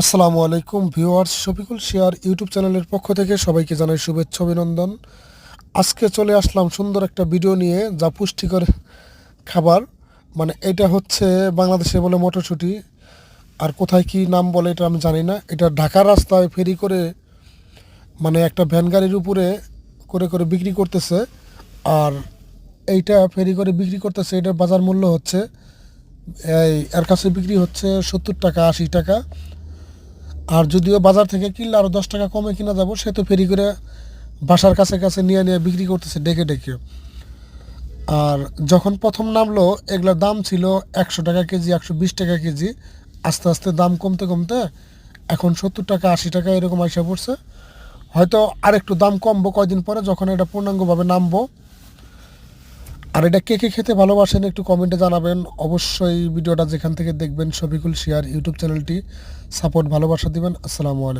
আসসালামু আলাইকুম viewers, Shafiqul share YouTube চ্যানেলের পক্ষ থেকে সবাইকে জানাই শুভেচ্ছা, অভিনন্দন। আজকে চলে আসলাম সুন্দর একটা ভিডিও নিয়ে যা পুষ্টিকর খাবার। মানে এটা হচ্ছে বাংলাদেশে বলে মটরশুঁটি। আর কোথায় কি নাম বলে এটা আমি জানি না। এটা ঢাকার রাস্তায় ফেরি করে মানে একটা ভ্যান গাড়ির উপরে করে করে বিক্রি করতেছে। আর এইটা ফেরি করে বিক্রি করতেছে, এটার বাজার মূল্য হচ্ছে, এই এর কাছে বিক্রি হচ্ছে সত্তর টাকা, আশি টাকা। আর যদিও বাজার থেকে কিনলে আরও দশ টাকা কমে কিনা যাব, সে তো ফেরি করে বাসার কাছে কাছে নিয়ে নিয়ে বিক্রি করতেছে ডেকে ডেকে। আর যখন প্রথম নামলো, এগুলোর দাম ছিল একশো টাকা কেজি, একশো বিশ টাকা কেজি, আস্তে আস্তে দাম কমতে কমতে এখন সত্তর টাকা, আশি টাকা এরকম আইসা পড়ছে। হয়তো আর একটু দাম কমবো কয়দিন পরে, যখন এটা পূর্ণাঙ্গভাবে নামবো আর এটা কে কে খেতে ভালোবাসেন একটু কমেন্টে জানাবেন। অবশ্যই ভিডিওটা যেখান থেকে দেখবেন, শফিকুল শিয়ার ইউটিউব চ্যানেলটি সাপোর্ট ভালোবাসা দিবেন। আসসালামু আলাইকুম।